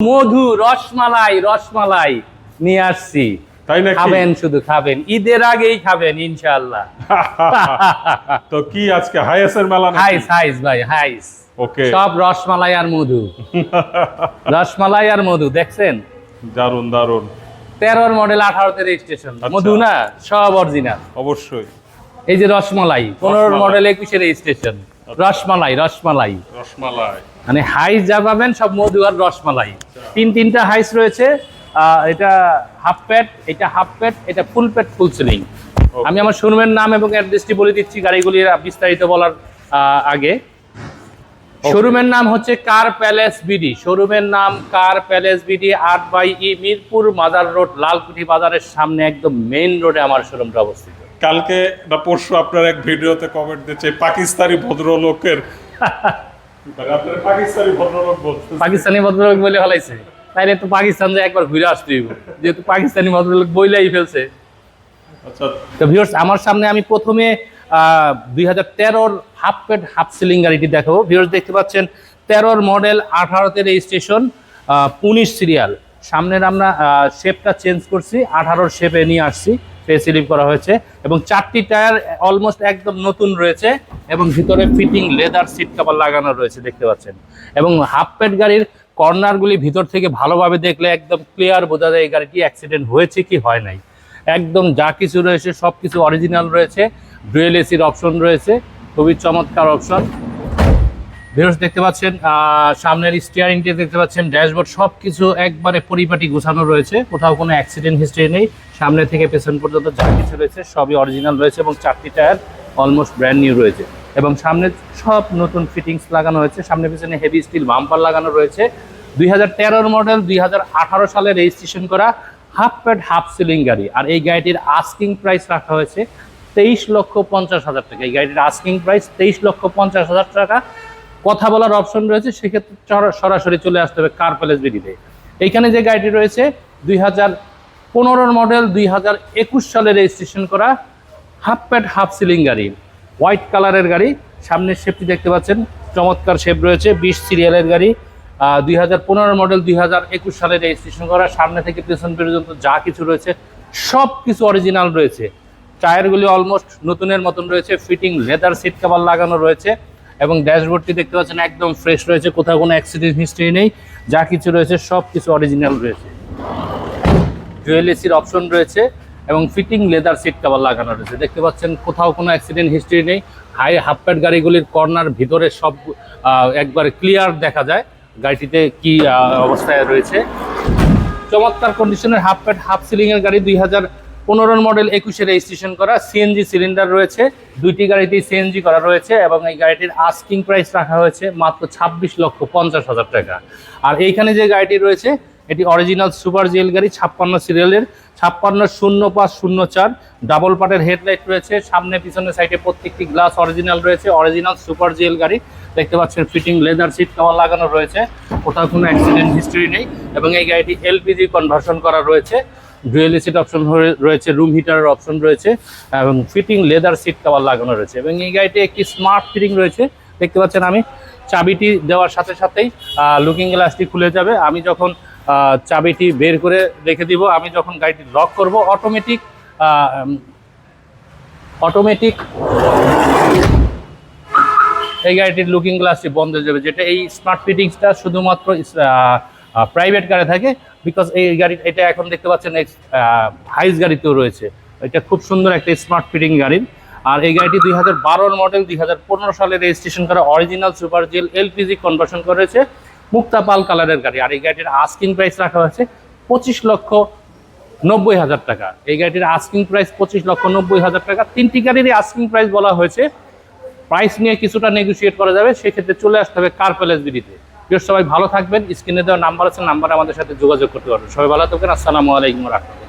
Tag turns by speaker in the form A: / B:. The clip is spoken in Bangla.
A: মধু রসমালাই রসমালাই নিয়ে আসছি। খাবেন শুধু খাবেন। ঈদের আগেই খাবেন ইনশাআল্লাহ।
B: তো কি আজকে হাইয়েস্টের মেলা
A: হাইস হাইস ভাই হাইস।
B: ওকে।
A: সব রসমালাই আর মধু। রসমালাই আর মধু দেখছেন?
B: দারুণ দারুণ
A: তেরোর মডেল আঠারোতে রেজিস্ট্রেশন
B: আচ্ছা।
A: মধু না সব অরিজিনাল
B: অবশ্যই।
A: এই যে রসমালাই পনেরোর মডেল একুশে রেজিস্ট্রেশন রসমালাই রসমালাই।
B: রসমালাই।
A: মানে হাইস যা পাবেন সব মধু আর রসমালাই। তিন তিনটা হাইস রয়েছে। এটা হাফ প্যাড এটা হাফ প্যাড এটা ফুল প্যাড ফুল সিলিং। আমি আমার শোরুমের নাম এবং অ্যাড্রেসটি বলে দিচ্ছি গাড়িগুলির বিস্তারিত বলার আগে। শোরুমের নাম হচ্ছে কার প্যালেস বিডি। শোরুমের নাম কার প্যালেস বিডি আট by E Mirpur mother road Lalkuthi বাজারের সামনে একদম মেইন রোডে আমার শোরুমটা অবস্থিত।
B: কালকে না পরশু আপনার এক ভিডিওতে কমেন্ট দিচ্ছে পাকিস্তানি ভদ্রলোকের মানে পাকিস্তানি ভদ্রলোক
A: পাকিস্তানি ভদ্রলোক বলে ফেলাইছে। তাইলে তো পাকিস্তান যে একবার ঘুরে আসতে হইব। যেহেতু পাকিস্তানি ভদ্রলোক বইলাই ফেলছে।
B: আচ্ছা।
A: তো ভিউয়ার্স আমার সামনে আমি প্রথমে দুই হাজার তেরোর হাফ প্যাড হাফ সিলিং গাড়িটি দেখাবো। ভিউয়ার্স দেখতে পাচ্ছেন তেরোর মডেল আঠারোতে রেজিস্ট্রেশন উনিশ সিরিয়াল সামনের আমরা শেপটা চেঞ্জ করছি আঠারোর শেপে নিয়ে আসছি। ফেসিলিভ করা হয়েছে এবং চারটি টায়ার অলমোস্ট একদম নতুন রয়েছে এবং ভিতরে ফিটিং লেদার সিট কাভার লাগানো রয়েছে, দেখতে পাচ্ছেন। এবং হাফ প্যাড গাড়ির কর্নারগুলি ভিতর থেকে ভালোভাবে দেখলে একদম ক্লিয়ার বোঝা যায় এই গাড়িটি অ্যাক্সিডেন্ট হয়েছে কি হয় নাই। একদম যা কিছু রয়েছে সব কিছু অরিজিনাল রয়েছে ডুয়েল এসির অপশন রয়েছে, খুবই চমৎকার অপশন ভিউস দেখতে পাচ্ছেন সামনের স্টিয়ারিংটি দেখতে পাচ্ছেন, ড্যাশবোর্ড সব কিছু একবারে পরিপাটি গোছানো রয়েছে, কোথাও কোনো অ্যাক্সিডেন্ট হিস্ট্রি নেই, সামনে থেকে পেছন পর্যন্ত যা কিছু রয়েছে সবই অরিজিনাল রয়েছে এবং চারটি টায়ার অলমোস্ট ব্র্যান্ড নিউ রয়েছে এবং সামনে সব নতুন ফিটিংস লাগানো হয়েছে, সামনে পেছনে হেভি স্টিল বাম্পার লাগানো রয়েছে। দুই হাজার মডেল দুই হাজার আঠারো সালে রেজিস্ট্রেশন করা হাফ প্যাড হাফ সিলিং গাড়ি। আর এই গাড়িটির আস্কিং প্রাইস রাখা হয়েছে তেইশ লক্ষ পঞ্চাশ হাজার টাকা। এই গাড়িটির আস্কিং প্রাইস তেইশ লক্ষ পঞ্চাশ হাজার টাকা। কথা বলার অপশন রয়েছে, সেক্ষেত্রে সরাসরি চলে আসতে হবে কার প্যালেস বিডিতে এইখানে যে গাড়িটি রয়েছে, দুই হাজার পনেরোর মডেল দুই হাজার একুশ সালে রেজিস্ট্রেশন করা হাফ প্যাড হাফ সিলিং গাড়ি। হোয়াইট কালারের গাড়ি, সামনের শেপটি দেখতে পাচ্ছেন, চমৎকার শেপ রয়েছে, বিশ সিরিয়ালের গাড়ি। দুই হাজার পনেরো মডেল দুই হাজার একুশ সালে রেজিস্ট্রেশন করা, সামনে থেকে পেছন পর্যন্ত যা কিছু রয়েছে, সব কিছু অরিজিনাল রয়েছে। টায়ারগুলি অলমোস্ট নতুনের মতন রয়েছে ফিটিং লেদার সিট কভার লাগানো রয়েছে। এবং ড্যাশবোর্ডটি দেখতে পাচ্ছেন একদম ফ্রেশ রয়েছে, কোথাও কোনো অ্যাক্সিডেন্ট হিস্ট্রি নেই, যা কিছু রয়েছে সব কিছু অরিজিনাল রয়েছে জুয়েল এসির অপশন রয়েছে এবং ফিটিং লেদার সিট কভার লাগানো রয়েছে। দেখতে পাচ্ছেন, কোথাও কোনো অ্যাক্সিডেন্ট হিস্ট্রি নেই। হাই হাফ প্যাড গাড়িগুলির কর্নার ভিতরে সব একবারে ক্লিয়ার দেখা যায়, গাড়িটিতে কি অবস্থায় রয়েছে। চমৎকার কন্ডিশনের হাফ প্যাড হাফ সিলিংয়ের গাড়ি দুই হাজার পনেরোর মডেল একুশে রেজিস্ট্রেশন করা সিএনজি সিলিন্ডার রয়েছে। দুইটি গাড়িতেই সিএনজি করা রয়েছে এবং এই গাড়িটির আস্কিং প্রাইস রাখা হয়েছে মাত্র ছাব্বিশ লক্ষ পঞ্চাশ হাজার টাকা। আর এইখানে যে গাড়িটি রয়েছে, এটি অরিজিনাল সুপার জিএল গাড়ি, ছাপ্পান্ন সিরিয়ালের ছাপ্পান্ন শূন্য পাঁচ শূন্য চার ডাবল পার্টের হেডলাইট রয়েছে, সামনে পিছনে সাইডে প্রত্যেকটি গ্লাস অরিজিনাল রয়েছে অরিজিনাল সুপার জিএল গাড়ি। দেখতে পাচ্ছেন ফিটিং লেদার সিট কভার লাগানো রয়েছে, কোথাও কোনো অ্যাক্সিডেন্ট হিস্ট্রি নেই এবং এই গাড়িটি এলপিজি কনভার্সন করা রয়েছে। ডুয়েল সিট অপশন রয়েছে রুম হিটারের অপশন রয়েছে, এবং ফিটিং লেদার সিট কভার লাগানো রয়েছে। এবং এই গাড়িটি একটি স্মার্ট ফিটিং রয়েছে, দেখতে পাচ্ছেন আমি। চাবিটি দেওয়ার সাথে সাথেই লুকিং গ্লাসটি খুলে যাবে। আমি যখন চাবিটি বের করে রেখে দিব, আমি যখন গাড়িটি লক করব অটোমেটিক অটোমেটিক এই গাড়িটির লুকিং গ্লাসটি বন্ধ হয়ে যাবে, যেটা এই স্মার্ট ফিটিংসটা শুধুমাত্র প্রাইভেট কারে থাকে বিকজ এই গাড়ি, এটা এখন দেখতে পাচ্ছেন হাইস গাড়িতেও রয়েছে। এটা খুব সুন্দর একটা স্মার্ট ফিটিং গাড়ির আর এই গাড়িটি দুই হাজার বারোর মডেল দুই হাজার পনেরো সালে রেজিস্ট্রেশন করা original super GL LPG conversion করেছে মুক্তা পাল কালারের গাড়ি। আর এই গাড়িটির আস্কিং প্রাইস রাখা হয়েছে পঁচিশ লক্ষ নব্বই হাজার টাকা। এই গাড়িটির আস্কিং প্রাইস পঁচিশ লক্ষ নব্বই হাজার টাকা। তিনটি গাড়িরই আস্কিং প্রাইস বলা হয়েছে। প্রাইস নিয়ে কিছুটা নেগোসিয়েট করা যাবে, সেক্ষেত্রে চলে আসতে হবে কার প্যালেস বিডিতে। সবাই ভালো থাকবেন। স্ক্রিনে দেওয়া নাম্বার আছে, নাম্বারে আমাদের সাথে যোগাযোগ করতে পারবেন। সবাই ভালো থাকবেন। আসসালামু আলাইকুম রাখবেন